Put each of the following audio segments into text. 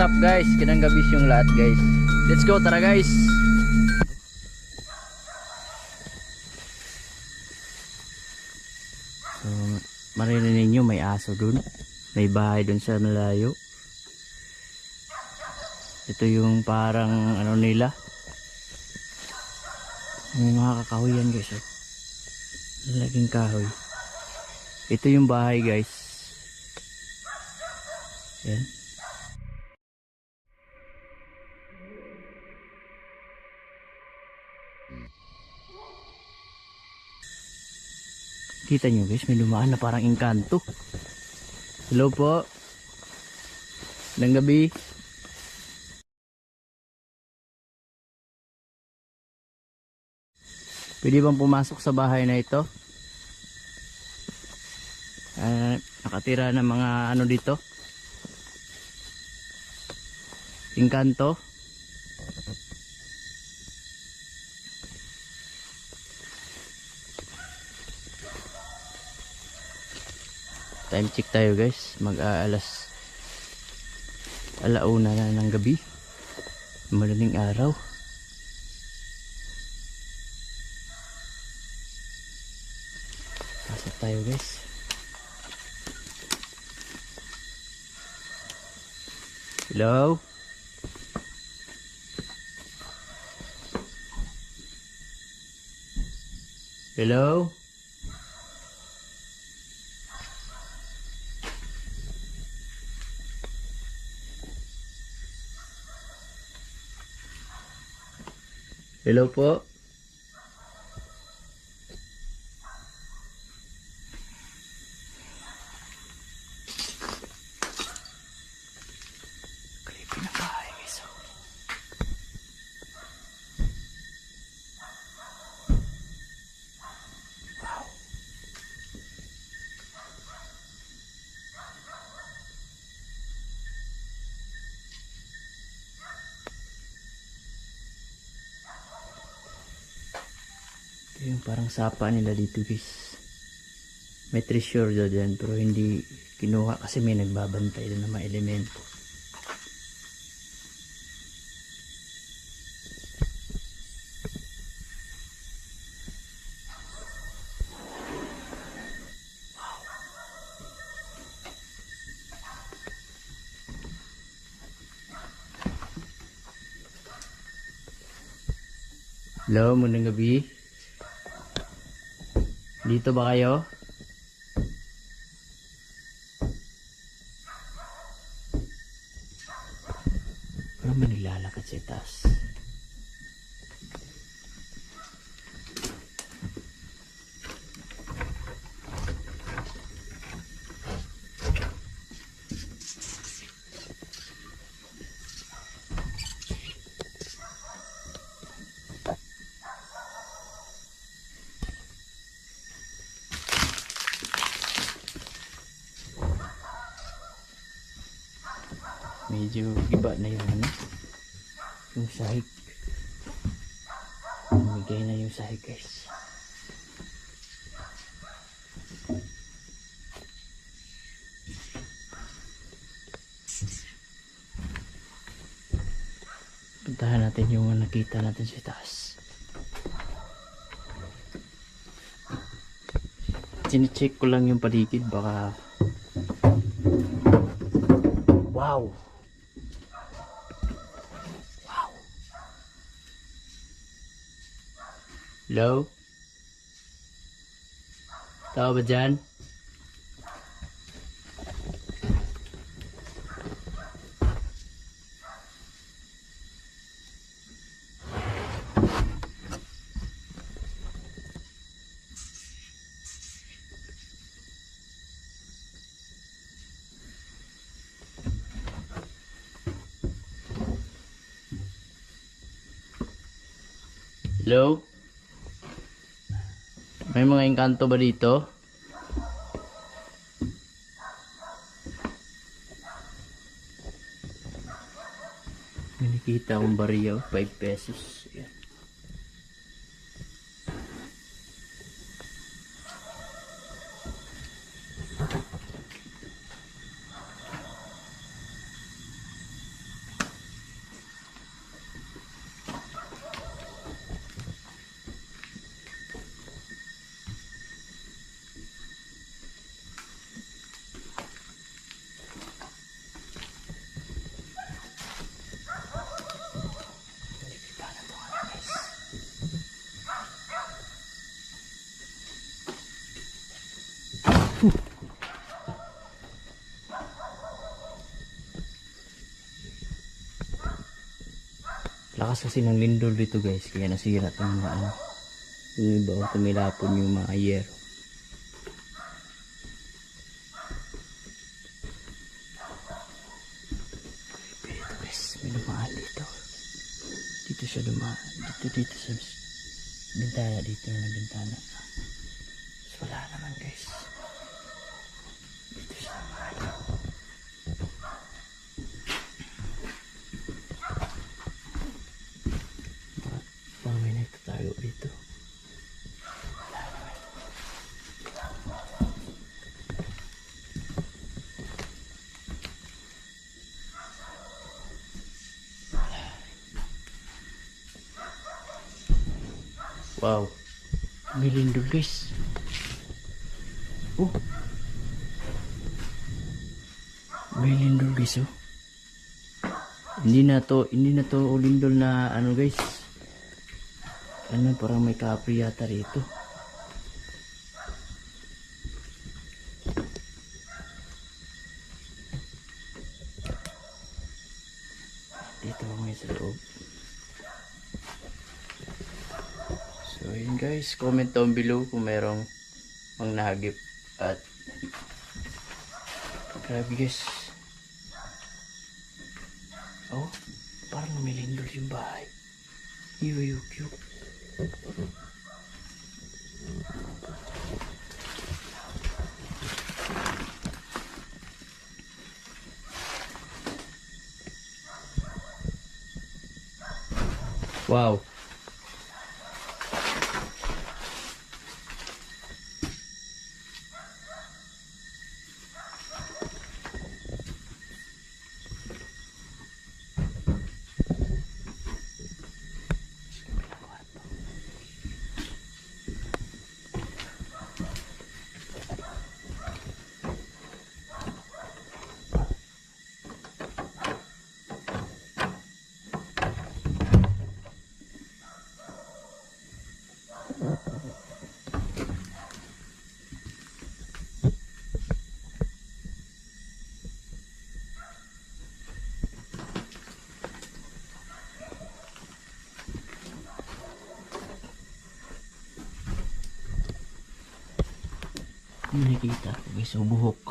up guys? Kinang gabis yung lahat guys. Let's go, tara guys. So, maririnig ninyo may aso dun. May bahay dun sa malayo. Ito yung parang ano nila. May mga kakahoy yan guys. Oh. Laging kahoy. Ito yung bahay guys. Yan. Kita nyo guys, may lumaan na parang engkanto. Hello po. Ng gabi. Pwede bang pumasok sa bahay na ito? Ah, nakatira ng mga ano dito? Engkanto? Time check tayo guys. Mag-aalas alauna na ng gabi. Madaling araw. Pasok tayo guys. Hello? Hello? Hello po? Yung parang sapa nila dito guys. May treasure daw dyan pero hindi kinuha kasi may nagbabantay doon ng mga elemento. Hello, munang gabi. Dito ba kayo? Parang may nilalakad sa itaas. Medyo iba na yung ano. Yung sahig. Umigay na yung sahig guys. Puntahan natin yung nakita natin sa taas. Sine-check ko lang yung paligid baka. Wow. Hello? Tao ba dyan? Hello? May mga engkanto ba dito? May nakita akong bariya, 5 pesos. Lakas kasi ng lindol dito guys, kaya nasira itong mga ano. Yung iba, oh, tumilapon yung mga yero. Dito guys, may dumaan dito. Dito siya dumaan. Dito, dito sa bintana. Dito na bintana. Tapos wala naman guys. Dito siya dumaan. Bakit parang may nagtatago dito? Wala naman. Wow. May lindol guys. Oh. May lindol guys oh. Hindi na to, hindi na to lindol na ano guys. Ano parang may kapri yata rito. Dito may sa loob. So guys, comment down below kung merong mang nahagip at grabe guys. Oh, parang lumilindol yung bahay. Yung cute. Wow. Nakikita ko guys, oh, buhok.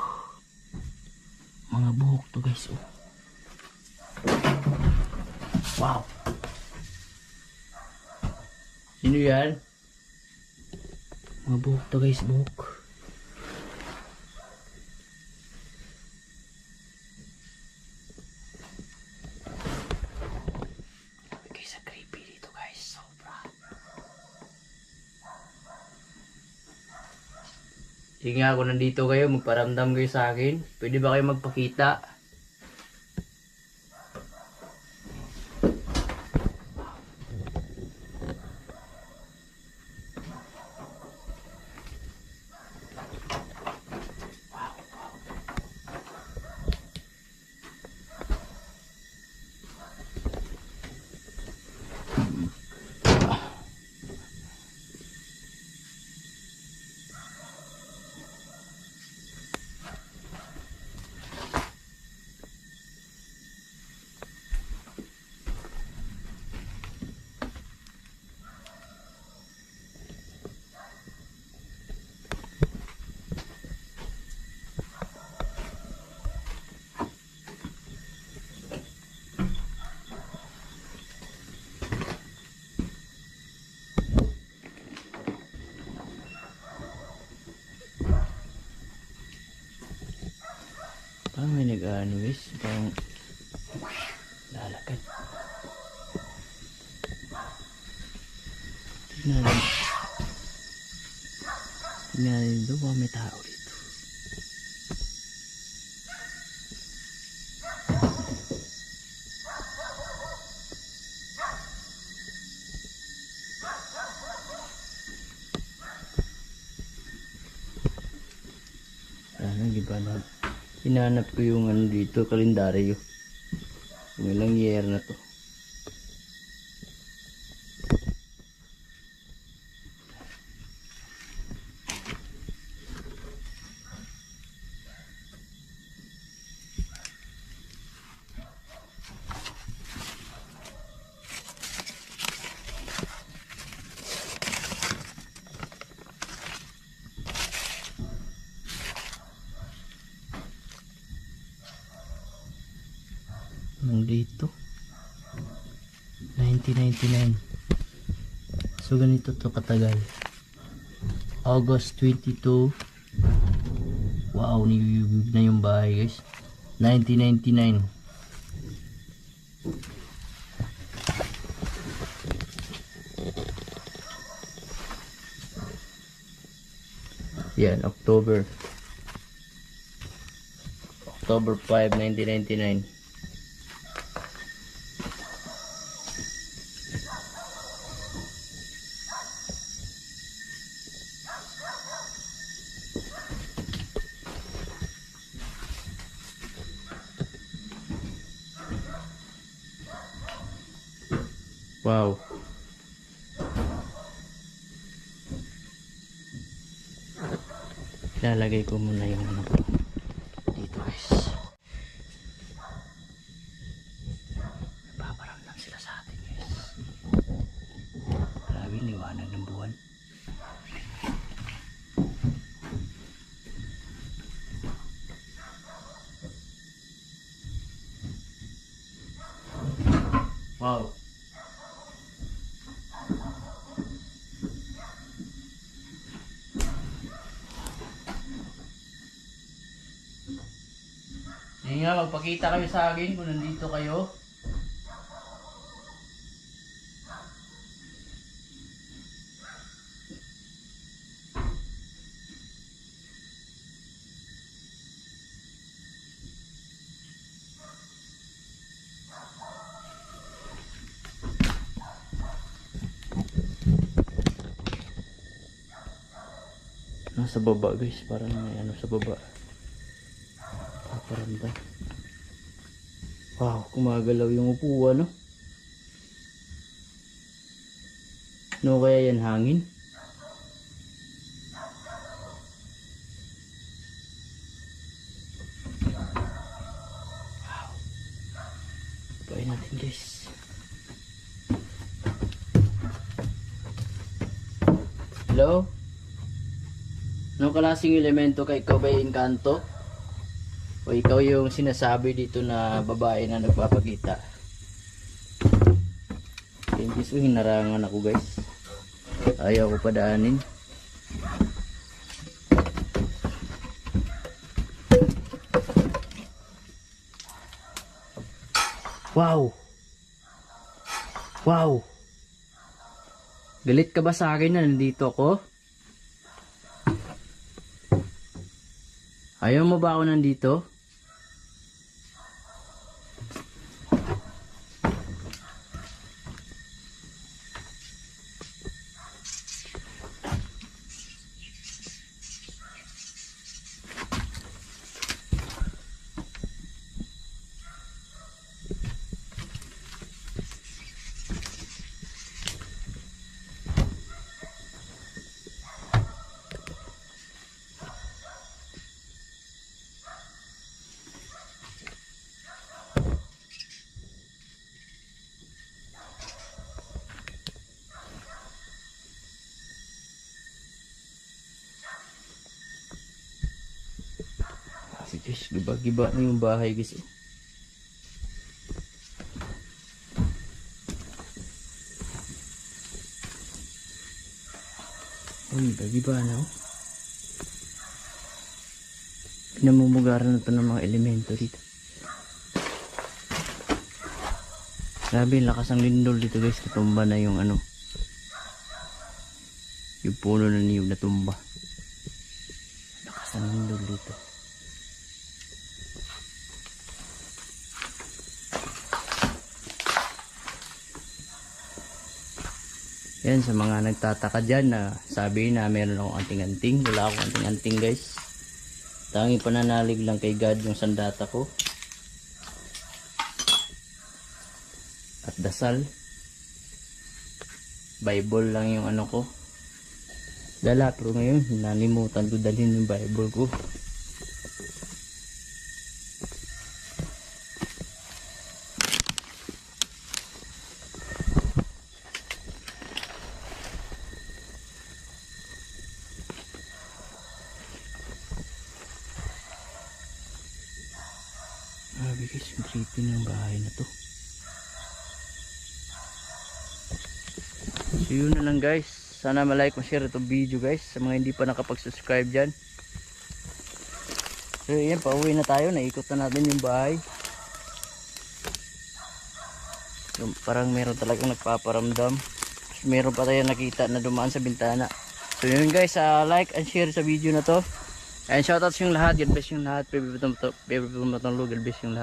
Mga buhok to guys, oh. Wow. Sino yan? Mga buhok to guys, buhok. Guys, ang creepy dito guys, sobra. Sige nga, kung nandito kayo, magparamdam kayo sa akin. Pwede ba kayo magpakita? Parang may nag-ano guys, parang lalakad. Tingnan natin. Tingnan natin dito, baka may tao dito. Ano, di ba na? Hinanap ko yung ano dito, kalendaryo. Kung ilang year na to. Nung dito. 1999. So ganito to katagal. August 22. Wow, niyuyubig na yung bahay guys. 1999. Yan, October. October 5, 1999. Wow. Lalagay ko muna yung ano ko. Dito guys. Paparamdam sila sa atin guys. Grabe liwanag ng buwan. Wow. Hindi nga, magpakita kayo sa akin kung nandito kayo. Nasa baba guys, parang may ano sa baba. Paparamdam. Wow, kumagalaw yung upuan, no? No kaya yan hangin? Wow. Pain natin guys. Hello? Anong klaseng elemento kay ikaw ba yung kanto? O ikaw yung sinasabi dito na babae na nagpapakita? Thank you so hinarangan ako guys. Ayaw ko padaanin. Wow! Wow! Galit ka ba sa akin na nandito ako? Ayaw mo ba ako nandito? Guys, giba-giba na yung bahay guys. oh. Uy, giba na oh. Pinamumugaran na to ng mga elemento dito. Grabe, lakas ang lindol dito guys. Katumba na yung ano. Yung puno na niyog na tumba. Lakas ang lindol dito. Yan sa mga nagtataka dyan na sabi na meron akong anting-anting. Wala akong anting-anting guys. Tanging pananalig lang kay God yung sandata ko. At dasal. Bible lang yung ano ko. Dala pero ngayon nalimutan ko dalhin yung Bible ko. Grabe guys, ang creepy bahay na to. So yun na lang guys. Sana malike ma-share itong video guys. Sa mga hindi pa nakapag-subscribe dyan. So yan, pauwi na tayo. Naikot na natin yung bahay. Yung parang meron talagang nagpaparamdam. Tapos meron pa tayo nakita na dumaan sa bintana. So yun guys, ah, like and share sa video na to. And shoutout sa yung lahat. God bless yung lahat. Favorite mo to. God bless yung lahat.